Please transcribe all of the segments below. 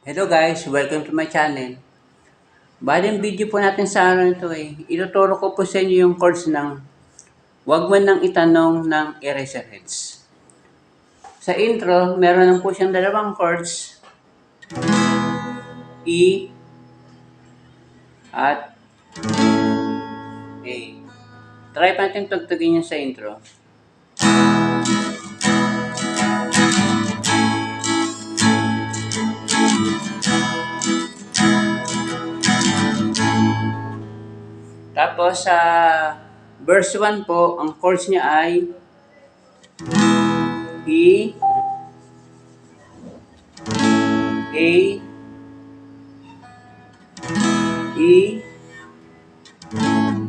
Hello guys, welcome to my channel. Bali yung video po natin sa araw ito ay ituturo ko po sa inyo yung chords ng Wag mo nang itanong ng Eraserheads. Sa intro, meron lang po siyang dalawang chords. E at A. Try pa natin tugtugin yun sa intro. Tapos sa verse 1 po, ang chords niya ay E, A, E,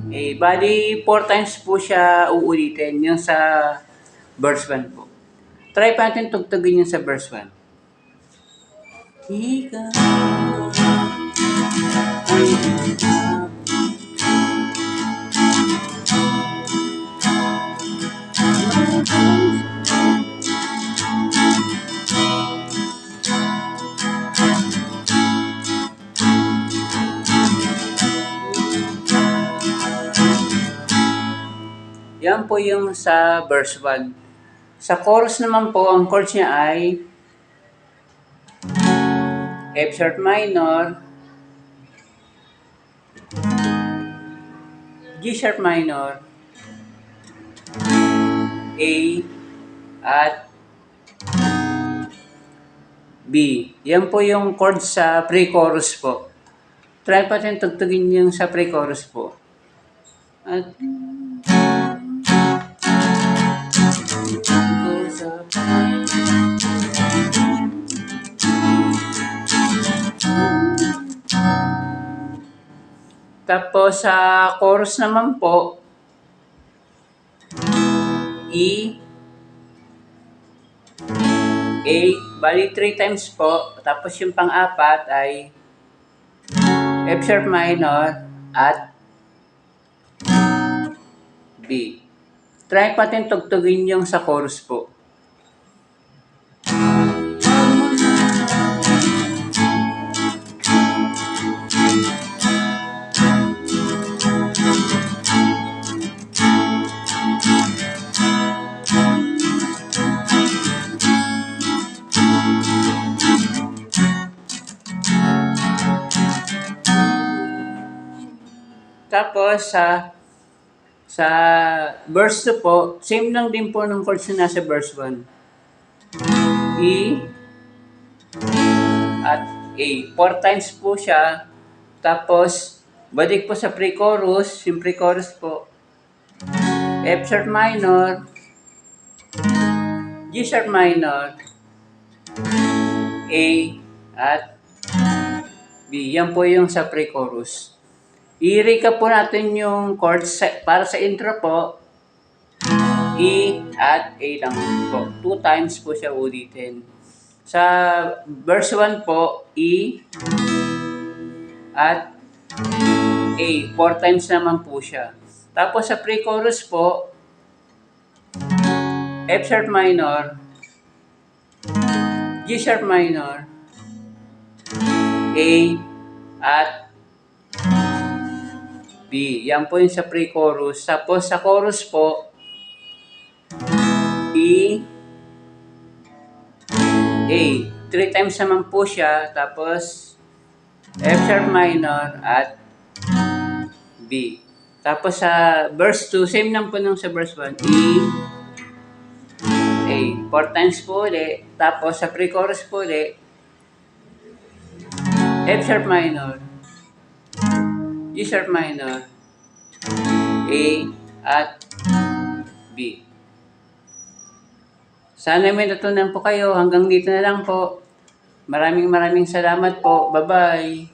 A. Bali, four times po siya uulitin yung sa verse 1 po. Try pa natin tugtugin yung sa verse 1. Ikaw ay Yan po yung sa verse 1. Sa chorus naman po, ang chords niya ay F sharp minor, G sharp minor, A, at B. Yan po yung chords sa pre-chorus po. Try pa natin tugtugin yung sa pre-chorus po. At. Tapos sa chorus naman po, E, A, bali 3 times po. Tapos yung pang-apat ay F sharp minor at B. Try natin tugtugin yung sa chorus po. Tapos sa sa verse 2 po, same lang din po ng chords na nasa verse 1. E at A. Four times po siya. Tapos, balik po sa pre-chorus. Yung pre-chorus po. F sharp minor. G sharp minor. A at B. Yan po yung sa pre-chorus. I-recap po natin yung chords sa- para sa intro po. E at A lang po. Two times po siya ulitin. Sa verse 1 po, E at A. Four times naman po siya. Tapos sa pre-chorus po, F sharp minor, G sharp minor, A at B. Yan po yung sa pre-chorus. Tapos sa chorus po, E, A. Three times naman po siya. Tapos, F sharp minor at B. Tapos sa verse 2, same lang po nung sa verse 1. E, A. Four times po ulit. Tapos sa pre-chorus po ulit, F sharp minor, G sharp minor, A, at B. Sana may natutunan po kayo. Hanggang dito na lang po. Maraming maraming salamat po. Bye-bye.